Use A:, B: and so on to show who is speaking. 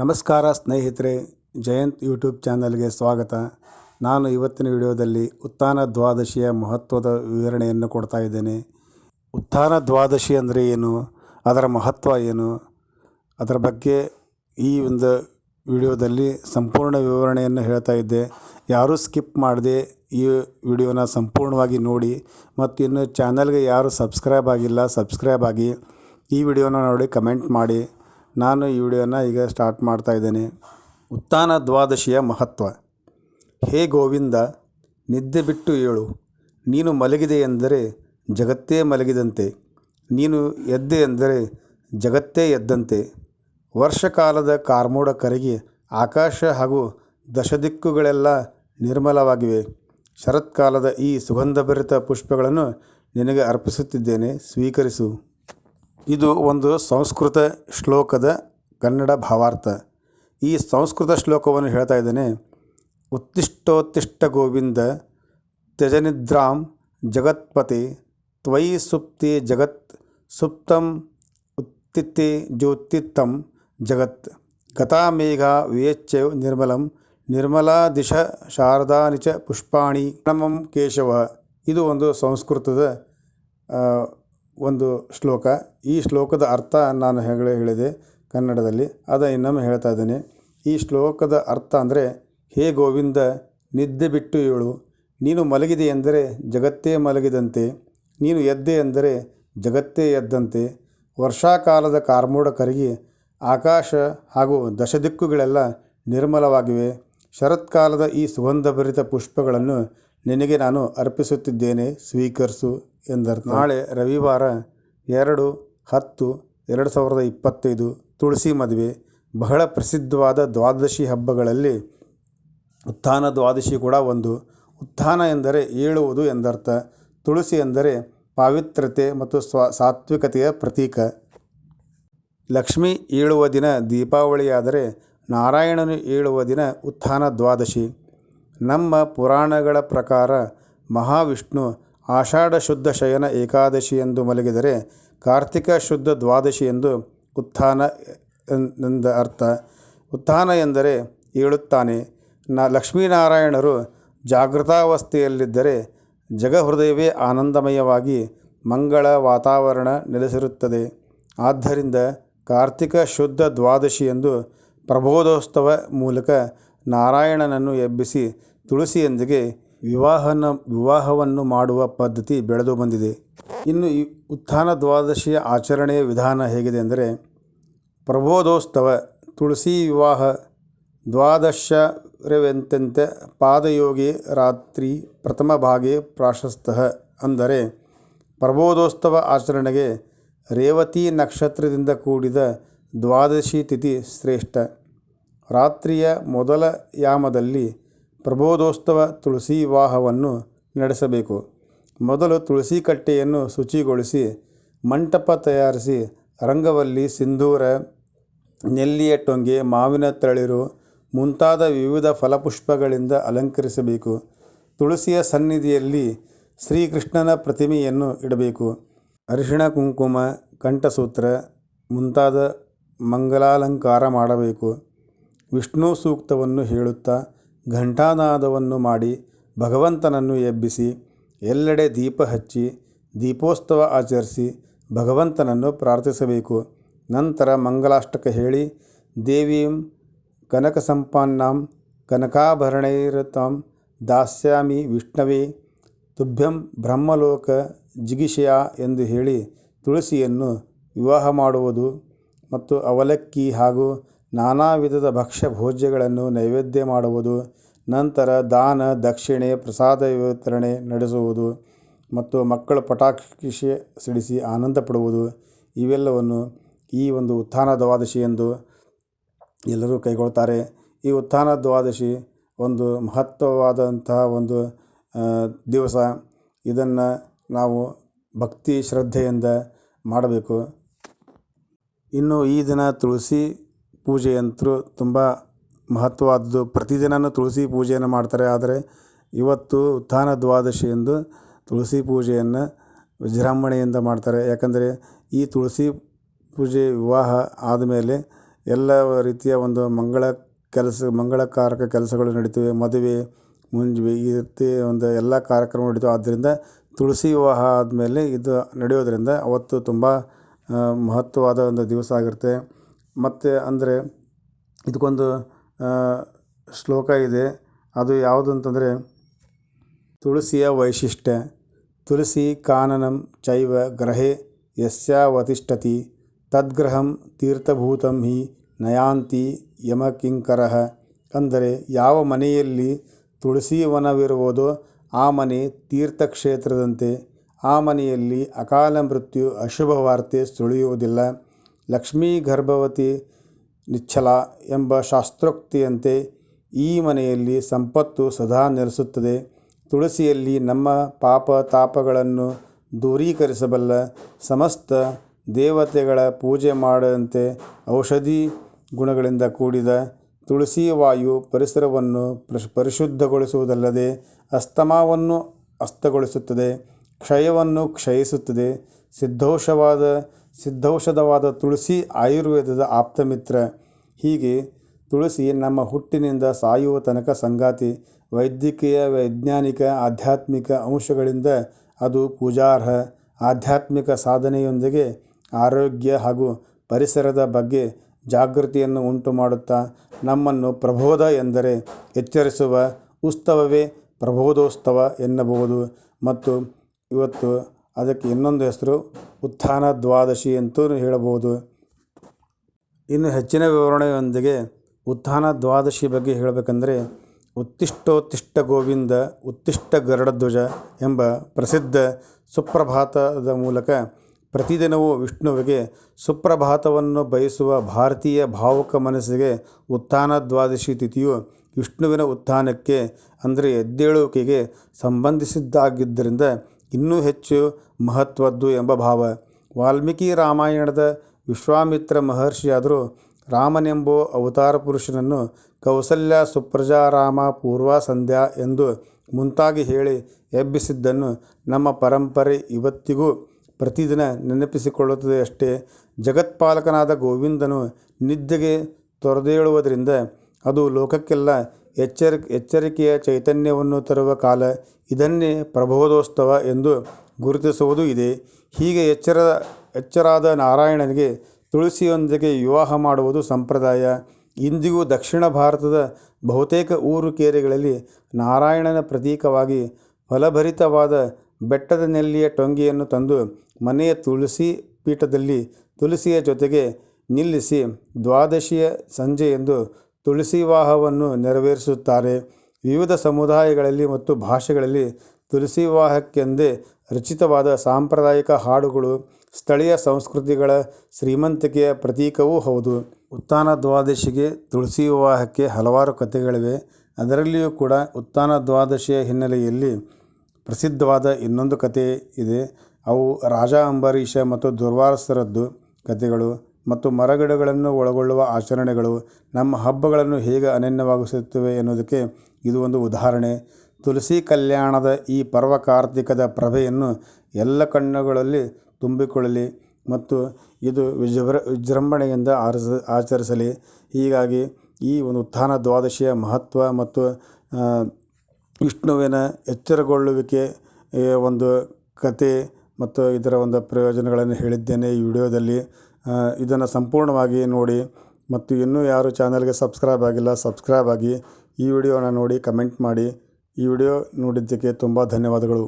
A: ನಮಸ್ಕಾರ ಸ್ನೇಹಿತರೆ, ಜಯಂತ್ ಯೂಟ್ಯೂಬ್ ಚಾನಲ್ಗೆ ಸ್ವಾಗತ. ನಾನು ಇವತ್ತಿನ ವಿಡಿಯೋದಲ್ಲಿ ಉತ್ಥಾನ ದ್ವಾದಶಿಯ ಮಹತ್ವದ ವಿವರಣೆಯನ್ನು ಕೊಡ್ತಾ ಇದ್ದೇನೆ. ಉತ್ಥಾನ ದ್ವಾದಶಿ ಅಂದರೆ ಏನು? ಅದರ ಮಹತ್ವ ಏನು? ಅದರ ಬಗ್ಗೆ ಈ ಒಂದು ವಿಡಿಯೋದಲ್ಲಿ ಸಂಪೂರ್ಣ ವಿವರಣೆಯನ್ನು ಹೇಳ್ತಾ ಇದ್ದೆ. ಯಾರೂ ಸ್ಕಿಪ್ ಮಾಡದೆ ಈ ವಿಡಿಯೋನ ಸಂಪೂರ್ಣವಾಗಿ ನೋಡಿ ಮತ್ತು ಇನ್ನು ಚಾನಲ್ಗೆ ಯಾರು ಸಬ್ಸ್ಕ್ರೈಬ್ ಆಗಿಲ್ಲ, ಸಬ್ಸ್ಕ್ರೈಬ್ ಆಗಿ ಈ ವಿಡಿಯೋನ ನೋಡಿ ಕಮೆಂಟ್ ಮಾಡಿ. ನಾನು ಈ ವಿಡಿಯೋನ ಈಗ ಸ್ಟಾರ್ಟ್ ಮಾಡ್ತಾ ಇದ್ದೇನೆ. ಉತ್ಥಾನ ದ್ವಾದಶಿಯ ಮಹತ್ವ. ಹೇ ಗೋವಿಂದ, ನಿದ್ದೆ ಬಿಟ್ಟು ಏಳು. ನೀನು ಮಲಗಿದೆ ಎಂದರೆ ಜಗತ್ತೇ ಮಲಗಿದಂತೆ. ನೀನು ಎದ್ದೆ ಎಂದರೆ ಜಗತ್ತೇ ಎದ್ದಂತೆ. ವರ್ಷಕಾಲದ ಕಾರ್ಮೋಡ ಕರಗಿ ಆಕಾಶ ಹಾಗೂ ದಶದಿಕ್ಕುಗಳೆಲ್ಲ ನಿರ್ಮಲವಾಗಿವೆ. ಶರತ್ಕಾಲದ ಈ ಸುಗಂಧಭರಿತ ಪುಷ್ಪಗಳನ್ನು ನಿನಗೆ ಅರ್ಪಿಸುತ್ತಿದ್ದೇನೆ. ಸ್ವೀಕರಿಸು. ಇದು ಒಂದು ಸಂಸ್ಕೃತ ಶ್ಲೋಕದ ಕನ್ನಡ ಭಾವಾರ್ಥ. ಈ ಸಂಸ್ಕೃತ ಶ್ಲೋಕವನ್ನು ಹೇಳ್ತಾ ಇದ್ದೇನೆ. ಉತ್ತಿಷ್ಟೋತ್ತಿಷ್ಟ ಗೋವಿಂದ ತ್ಯಜನಿದ್ರಾಂ ಜಗತ್ಪತಿ ತ್ವಯಿ ಸುಪ್ತಿ ಜಗತ್ ಸುಪ್ತಂ ಉತ್ತಿತ್ತಿ ಜ್ಯೋತಿತ್ತಂ ಜಗತ್ ಗತಾಮೇಘ ವಿಯಚ್ಚ ನಿರ್ಮಲಂ ನಿರ್ಮಲಾ ದಿಶ ಶಾರದಾನಿಚ ಪುಷ್ಪಾಣಿ ನಮಂ ಕೇಶವ. ಇದು ಒಂದು ಸಂಸ್ಕೃತದ ಒಂದು ಶ್ಲೋಕ. ಈ ಶ್ಲೋಕದ ಅರ್ಥ ನಾನು ಹೇಳ ಹೇಳಿದೆ ಕನ್ನಡದಲ್ಲಿ, ಅದ ಇನ್ನೊಮ್ಮೆ ಹೇಳ್ತಾ ಇದ್ದೇನೆ. ಈ ಶ್ಲೋಕದ ಅರ್ಥ ಅಂದರೆ, ಹೇ ಗೋವಿಂದ, ನಿದ್ದೆ ಬಿಟ್ಟು ಏಳು. ನೀನು ಮಲಗಿದೆ ಎಂದರೆ ಜಗತ್ತೇ ಮಲಗಿದಂತೆ. ನೀನು ಎದ್ದೆ ಎಂದರೆ ಜಗತ್ತೇ ಎದ್ದಂತೆ. ವರ್ಷಾಕಾಲದ ಕಾರ್ಮೋಡ ಕರಗಿ ಆಕಾಶ ಹಾಗೂ ದಶದಿಕ್ಕುಗಳೆಲ್ಲ ನಿರ್ಮಲವಾಗಿವೆ. ಶರತ್ಕಾಲದ ಈ ಸುಗಂಧಭರಿತ ಪುಷ್ಪಗಳನ್ನು ನಿನಗೆ ನಾನು ಅರ್ಪಿಸುತ್ತಿದ್ದೇನೆ, ಸ್ವೀಕರಿಸು. ಎಂದರ್ಥ. ನಾಳೆ ರವಿವಾರ ಎರಡು, ಹತ್ತು, ಎರಡು ಸಾವಿರದ ಇಪ್ಪತ್ತೈದು ತುಳಸಿ ಮದುವೆ. ಬಹಳ ಪ್ರಸಿದ್ಧವಾದ ದ್ವಾದಶಿ ಹಬ್ಬಗಳಲ್ಲಿ ಉತ್ಥಾನ ದ್ವಾದಶಿ ಕೂಡ ಒಂದು. ಉತ್ಥಾನ ಎಂದರೆ ಏಳುವುದು ಎಂದರ್ಥ. ತುಳಸಿ ಎಂದರೆ ಪಾವಿತ್ರತೆ ಮತ್ತು ಸ್ವ, ಸಾತ್ವಿಕತೆಯ ಪ್ರತೀಕ. ಲಕ್ಷ್ಮಿ ಏಳುವ ದಿನ ದೀಪಾವಳಿಯಾದರೆ ನಾರಾಯಣನು ಏಳುವ ದಿನ ಉತ್ಥಾನ ದ್ವಾದಶಿ. ನಮ್ಮ ಪುರಾಣಗಳ ಪ್ರಕಾರ ಮಹಾವಿಷ್ಣು ಆಷಾಢ ಶುದ್ಧ ಶಯನ ಏಕಾದಶಿ ಎಂದು ಮಲಗಿದರೆ ಕಾರ್ತಿಕ ಶುದ್ಧ ದ್ವಾದಶಿ ಎಂದು ಉತ್ಥಾನ ಎಂದ ಅರ್ಥ. ಉತ್ಥಾನ ಎಂದರೆ ಏಳುತ್ತಾನೆ. ನ ಲಕ್ಷ್ಮೀನಾರಾಯಣರು ಜಾಗೃತಾವಸ್ಥೆಯಲ್ಲಿದ್ದರೆ ಜಗಹೃದಯವೇ ಆನಂದಮಯವಾಗಿ ಮಂಗಳ ವಾತಾವರಣ ನೆಲೆಸಿರುತ್ತದೆ. ಆದ್ದರಿಂದ ಕಾರ್ತಿಕ ಶುದ್ಧ ದ್ವಾದಶಿ ಎಂದು ಪ್ರಬೋಧೋತ್ಸವ ಮೂಲಕ ನಾರಾಯಣನನ್ನು ಎಬ್ಬಿಸಿ ತುಳಸಿಯೊಂದಿಗೆ ವಿವಾಹನ, ವಿವಾಹವನ್ನು ಮಾಡುವ ಪದ್ಧತಿ ಬೆಳೆದು ಬಂದಿದೆ. ಇನ್ನು ಈ ಉತ್ಥಾನ ದ್ವಾದಶಿಯ ಆಚರಣೆಯ ವಿಧಾನ ಹೇಗಿದೆ ಅಂದರೆ ಪ್ರಬೋಧೋತ್ಸವ ತುಳಸಿ ವಿವಾಹ ದ್ವಾದಶರವೆಂತಂತೆ ಪಾದಯೋಗಿ ರಾತ್ರಿ ಪ್ರಥಮ ಭಾಗೆ ಪ್ರಾಶಸ್ತ ಅಂದರೆ ಪ್ರಬೋಧೋತ್ಸವ ಆಚರಣೆಗೆ ರೇವತಿ ನಕ್ಷತ್ರದಿಂದ ಕೂಡಿದ ದ್ವಾದಶಿ ತಿಥಿ ಶ್ರೇಷ್ಠ. ರಾತ್ರಿಯ ಮೊದಲ ಯಾಮದಲ್ಲಿ ಪ್ರಬೋಧೋತ್ಸವ ತುಳಸಿ ವಿವಾಹವನ್ನು ನಡೆಸಬೇಕು. ಮೊದಲು ತುಳಸಿ ಕಟ್ಟೆಯನ್ನು ಶುಚಿಗೊಳಿಸಿ, ಮಂಟಪ ತಯಾರಿಸಿ, ರಂಗವಲ್ಲಿ ಸಿಂಧೂರ, ನೆಲ್ಲಿಯ ಟೊಂಗೆ, ಮಾವಿನ ತಳಿರು ಮುಂತಾದ ವಿವಿಧ ಫಲಪುಷ್ಪಗಳಿಂದ ಅಲಂಕರಿಸಬೇಕು. ತುಳಸಿಯ ಸನ್ನಿಧಿಯಲ್ಲಿ ಶ್ರೀಕೃಷ್ಣನ ಪ್ರತಿಮೆಯನ್ನು ಇಡಬೇಕು. ಅರಿಶಿಣ ಕುಂಕುಮ, ಕಂಠಸೂತ್ರ ಮುಂತಾದ ಮಂಗಲಾಲಂಕಾರ ಮಾಡಬೇಕು. ವಿಷ್ಣು ಸೂಕ್ತವನ್ನು ಹೇಳುತ್ತಾ ಘಂಟಾನಾದವನ್ನು ಮಾಡಿ ಭಗವಂತನನ್ನು ಎಬ್ಬಿಸಿ, ಎಲ್ಲೆಡೆ ದೀಪ ಹಚ್ಚಿ, ದೀಪೋತ್ಸವ ಆಚರಿಸಿ ಭಗವಂತನನ್ನು ಪ್ರಾರ್ಥಿಸಬೇಕು. ನಂತರ ಮಂಗಲಾಷ್ಟಕ ಹೇಳಿ, ದೇವೀಂ ಕನಕ ಸಂಪನ್ನಾಂ ಕನಕಾಭರಣೈರತಾಂ ದಾಸ್ಯಾಮಿ ವಿಷ್ಣವೇ, ತುಭ್ಯಂ ಬ್ರಹ್ಮಲೋಕ ಜಿಗಿಷಯ ಎಂದು ಹೇಳಿ ತುಳಸಿಯನ್ನು ವಿವಾಹ ಮಾಡುವುದು ಮತ್ತು ಅವಲಕ್ಕಿ ಹಾಗೂ ನಾನಾ ವಿಧದ ಭಕ್ಷ್ಯ ಭೋಜ್ಯಗಳನ್ನು ನೈವೇದ್ಯ ಮಾಡುವುದು, ನಂತರ ದಾನ, ದಕ್ಷಿಣೆ, ಪ್ರಸಾದ ವಿತರಣೆ ನಡೆಸುವುದು ಮತ್ತು ಮಕ್ಕಳು ಪಟಾಕಿ ಸಿಡಿಸಿ ಆನಂದ ಪಡುವುದು. ಇವೆಲ್ಲವನ್ನು ಈ ಒಂದು ಉತ್ಥಾನ ದ್ವಾದಶಿ ಎಂದು ಎಲ್ಲರೂ ಕೈಗೊಳ್ತಾರೆ. ಈ ಉತ್ಥಾನ ದ್ವಾದಶಿ ಒಂದು ಮಹತ್ವವಾದಂತಹ ಒಂದು ದಿವಸ. ಇದನ್ನು ನಾವು ಭಕ್ತಿ ಶ್ರದ್ಧೆಯಿಂದ ಮಾಡಬೇಕು. ಇನ್ನು ಈ ದಿನ ತುಳಸಿ ಪೂಜೆಯಂತೂ ತುಂಬ ಮಹತ್ವವಾದದ್ದು. ಪ್ರತಿದಿನವೂ ತುಳಸಿ ಪೂಜೆಯನ್ನು ಮಾಡ್ತಾರೆ. ಆದರೆ ಇವತ್ತು ಉತ್ಥಾನ ದ್ವಾದಶಿ ಎಂದು ತುಳಸಿ ಪೂಜೆಯನ್ನು ವಿಜೃಂಭಣೆಯಿಂದ ಮಾಡ್ತಾರೆ. ಯಾಕಂದರೆ ಈ ತುಳಸಿ ಪೂಜೆ ವಿವಾಹ ಆದಮೇಲೆ ಎಲ್ಲ ರೀತಿಯ ಒಂದು ಮಂಗಳ ಕೆಲಸ, ಮಂಗಳಕಾರಕ ಕೆಲಸಗಳು ನಡೀತವೆ. ಮದುವೆ, ಮುಂಜುವೆ ಈ ರೀತಿ ಒಂದು ಎಲ್ಲ ಕಾರ್ಯಕ್ರಮ ನಡೀತವೆ. ಆದ್ದರಿಂದ ತುಳಸಿ ವಿವಾಹ ಆದಮೇಲೆ ಇದು ನಡೆಯೋದರಿಂದ ಅವತ್ತು ತುಂಬ ಮಹತ್ವವಾದ ಒಂದು ದಿವಸ ಆಗಿರುತ್ತೆ. ಮತ್ತು ಅಂದರೆ ಇದಕ್ಕೊಂದು ಶ್ಲೋಕ ಇದೆ. ಅದು ಯಾವುದು ಅಂತಂದರೆ ತುಳಸಿಯ ವೈಶಿಷ್ಟ್ಯ, ತುಳಸಿ ಕಾನನಂ ಚೈವ ಗ್ರಹೇ ಯಸ್ಯಾವತಿಷ್ಠತಿ, ತದ್ಗ್ರಹಂ ತೀರ್ಥಭೂತಂ ಹಿ ನಯಾಂತಿ ಯಮಕಿಂಕರ. ಅಂದರೆ ಯಾವ ಮನೆಯಲ್ಲಿ ತುಳಸಿ ವನವಿರುವುದೋ ಆ ಮನೆ ತೀರ್ಥಕ್ಷೇತ್ರದಂತೆ, ಆ ಮನೆಯಲ್ಲಿ ಅಕಾಲ ಮೃತ್ಯು ಅಶುಭ ವಾರ್ತೆ ಸುಳಿಯುವುದಿಲ್ಲ. ಲಕ್ಷ್ಮೀ ಗರ್ಭವತಿ ನಿಚ್ಚಲ ಎಂಬ ಶಾಸ್ತ್ರೋಕ್ತಿಯಂತೆ ಈ ಮನೆಯಲ್ಲಿ ಸಂಪತ್ತು ಸದಾ ನೆಲೆಸುತ್ತದೆ. ತುಳಸಿಯಲ್ಲಿ ನಮ್ಮ ಪಾಪ ತಾಪಗಳನ್ನು ದೂರೀಕರಿಸಬಲ್ಲ ಸಮಸ್ತ ದೇವತೆಗಳ ಪೂಜೆ ಮಾಡದಂತೆ ಔಷಧಿ ಗುಣಗಳಿಂದ ಕೂಡಿದ ತುಳಸಿ ವಾಯು ಪರಿಸರವನ್ನು ಪರಿಶುದ್ಧಗೊಳಿಸುವುದಲ್ಲದೆ ಅಸ್ತಮಾವನ್ನು ಅಸ್ತಗೊಳಿಸುತ್ತದೆ, ಕ್ಷಯವನ್ನು ಕ್ಷಯಿಸುತ್ತದೆ. ಸಿದ್ಧೌಷವಾದ ಸಿದ್ಧೌಷಧವಾದ ತುಳಸಿ ಆಯುರ್ವೇದದ ಆಪ್ತಮಿತ್ರ ಹೀಗೆ ತುಳಸಿ ನಮ್ಮ ಹುಟ್ಟಿನಿಂದ ಸಾಯುವ ತನಕ ಸಂಗಾತಿ, ವೈದ್ಯಕೀಯ, ವೈಜ್ಞಾನಿಕ, ಆಧ್ಯಾತ್ಮಿಕ ಅಂಶಗಳಿಂದ ಅದು ಪೂಜಾರ್ಹ, ಆಧ್ಯಾತ್ಮಿಕ ಸಾಧನೆಯೊಂದಿಗೆ ಆರೋಗ್ಯ ಹಾಗೂ ಪರಿಸರದ ಬಗ್ಗೆ ಜಾಗೃತಿಯನ್ನು ಉಂಟು ಮಾಡುತ್ತಾ, ನಮ್ಮನ್ನು ಪ್ರಬೋಧ ಎಂದರೆ ಎಚ್ಚರಿಸುವ ಉತ್ಸವವೇ ಪ್ರಬೋಧೋತ್ಸವ ಎನ್ನಬಹುದು. ಮತ್ತು ಇವತ್ತು ಅದಕ್ಕೆ ಇನ್ನೊಂದು ಹೆಸರು ಉತ್ಥಾನ ದ್ವಾದಶಿ ಅಂತೂ ಹೇಳಬಹುದು. ಇನ್ನು ಹೆಚ್ಚಿನ ವಿವರಣೆಯೊಂದಿಗೆ ಉತ್ಥಾನ ದ್ವಾದಶಿ ಬಗ್ಗೆ ಹೇಳಬೇಕಂದ್ರೆ ಉತ್ತಿಷ್ಟೋತ್ತಿಷ್ಟ ಗೋವಿಂದ ಉತ್ತಿಷ್ಟ ಗರುಡಧ್ವಜ ಎಂಬ ಪ್ರಸಿದ್ಧ ಸುಪ್ರಭಾತದ ಮೂಲಕ ಪ್ರತಿದಿನವೂ ವಿಷ್ಣುವಿಗೆ ಸುಪ್ರಭಾತವನ್ನು ಬಯಸುವ ಭಾರತೀಯ ಭಾವುಕ ಮನಸ್ಸಿಗೆ ಉತ್ಥಾನ ದ್ವಾದಶಿ ತಿಥಿಯು ವಿಷ್ಣುವಿನ ಉತ್ಥಾನಕ್ಕೆ, ಅಂದರೆ ಎದ್ದೇಳುವಿಕೆಗೆ ಸಂಬಂಧಿಸಿದ್ದಾಗಿದ್ದರಿಂದ ಇನ್ನೂ ಹೆಚ್ಚು ಮಹತ್ವದ್ದು ಎಂಬ ಭಾವ. ವಾಲ್ಮೀಕಿ ರಾಮಾಯಣದ ವಿಶ್ವಾಮಿತ್ರ ಮಹರ್ಷಿಯಾದರೂ ರಾಮನೆಂಬೋ ಅವತಾರ ಪುರುಷನನ್ನು ಕೌಸಲ್ಯ ಸುಪ್ರಜಾರಾಮ ಪೂರ್ವ ಸಂಧ್ಯಾ ಎಂದು ಮುಂತಾಗಿ ಹೇಳಿ ಎಬ್ಬಿಸಿದ್ದನ್ನು ನಮ್ಮ ಪರಂಪರೆ ಇವತ್ತಿಗೂ ಪ್ರತಿದಿನ ನೆನಪಿಸಿಕೊಳ್ಳುತ್ತದೆ ಅಷ್ಟೇ. ಜಗತ್ಪಾಲಕನಾದ ಗೋವಿಂದನು ನಿದ್ದೆಗೆ ತೊರೆದೇಳುವುದರಿಂದ ಅದು ಲೋಕಕ್ಕೆಲ್ಲ ಎಚ್ಚರ, ಎಚ್ಚರಿಕೆಯ ಚೈತನ್ಯವನ್ನು ತರುವ ಕಾಲ ಇದನ್ನೇ ಪ್ರಬೋಧೋತ್ಸವ ಎಂದು ಗುರುತಿಸುವುದು ಇದೆ. ಹೀಗೆ ಎಚ್ಚರ, ಎಚ್ಚರಾದ ನಾರಾಯಣನಿಗೆ ತುಳಸಿಯೊಂದಿಗೆ ವಿವಾಹ ಮಾಡುವುದು ಸಂಪ್ರದಾಯ. ಇಂದಿಗೂ ದಕ್ಷಿಣ ಭಾರತದ ಬಹುತೇಕ ಊರು ಕೇರೆಗಳಲ್ಲಿ ನಾರಾಯಣನ ಪ್ರತೀಕವಾಗಿ ಫಲಭರಿತವಾದ ಬೆಟ್ಟದ ನೆಲ್ಲಿಯ ಟೊಂಗಿಯನ್ನು ತಂದು ಮನೆಯ ತುಳಸಿ ಪೀಠದಲ್ಲಿ ತುಳಸಿಯ ಜೊತೆಗೆ ನಿಲ್ಲಿಸಿ ದ್ವಾದಶಿಯ ಸಂಜೆಯಂದು ತುಳಸಿ ವಿವಾಹವನ್ನು ನೆರವೇರಿಸುತ್ತಾರೆ. ವಿವಿಧ ಸಮುದಾಯಗಳಲ್ಲಿ ಮತ್ತು ಭಾಷೆಗಳಲ್ಲಿ ತುಳಸಿ ವಿವಾಹಕ್ಕೆಂದೇ ರಚಿತವಾದ ಸಾಂಪ್ರದಾಯಿಕ ಹಾಡುಗಳು, ಸ್ಥಳೀಯ ಸಂಸ್ಕೃತಿಗಳ ಶ್ರೀಮಂತಿಕೆಯ ಪ್ರತೀಕವೂ ಹೌದು. ಉತ್ಥಾನ ದ್ವಾದಶಿಗೆ ತುಳಸಿ ವಿವಾಹಕ್ಕೆ ಹಲವಾರು ಕಥೆಗಳಿವೆ. ಅದರಲ್ಲಿಯೂ ಕೂಡ ಉತ್ಥಾನ ದ್ವಾದಶಿಯ ಹಿನ್ನೆಲೆಯಲ್ಲಿ ಪ್ರಸಿದ್ಧವಾದ ಇನ್ನೊಂದು ಕಥೆ ಇದೆ. ಅವು ರಾಜ ಅಂಬರೀಷ ಮತ್ತು ದುರ್ವಾರಸರದ್ದು ಕಥೆಗಳು. ಮತ್ತು ಮರಗಿಡಗಳನ್ನು ಒಳಗೊಳ್ಳುವ ಆಚರಣೆಗಳು ನಮ್ಮ ಹಬ್ಬಗಳನ್ನು ಹೇಗೆ ಅನನ್ಯವಾಗಿಸುತ್ತವೆ ಎನ್ನುವುದಕ್ಕೆ ಇದು ಒಂದು ಉದಾಹರಣೆ. ತುಳಸಿ ಕಲ್ಯಾಣದ ಈ ಪರ್ವ ಕಾರ್ತಿಕದ ಪ್ರಭೆಯನ್ನು ಎಲ್ಲ ಕಣ್ಣುಗಳಲ್ಲಿ ತುಂಬಿಕೊಳ್ಳಲಿ ಮತ್ತು ಇದು ವಿಜೃಂಭ, ವಿಜೃಂಭಣೆಯಿಂದ ಆರಿಸ, ಆಚರಿಸಲಿ. ಹೀಗಾಗಿ ಈ ಒಂದು ಉತ್ಥಾನ ದ್ವಾದಶಿಯ ಮಹತ್ವ ಮತ್ತು ವಿಷ್ಣುವಿನ ಎಚ್ಚರಗೊಳ್ಳುವಿಕೆ ಒಂದು ಕತೆ ಮತ್ತು ಇದರ ಒಂದು ಪ್ರಯೋಜನಗಳನ್ನು ಹೇಳಿದ್ದೇನೆ ಈ ವಿಡಿಯೋದಲ್ಲಿ. ಇದನ್ನು ಸಂಪೂರ್ಣವಾಗಿ ನೋಡಿ ಮತ್ತು ಇನ್ನೂ ಯಾರು ಚಾನಲ್ಗೆ ಸಬ್ಸ್ಕ್ರೈಬ್ ಆಗಿಲ್ಲ, ಸಬ್ಸ್ಕ್ರೈಬ್ ಆಗಿ ಈ ವಿಡಿಯೋನ ನೋಡಿ, ಕಮೆಂಟ್ ಮಾಡಿ. ಈ ವಿಡಿಯೋ ನೋಡಿದ್ದಕ್ಕೆ ತುಂಬ ಧನ್ಯವಾದಗಳು.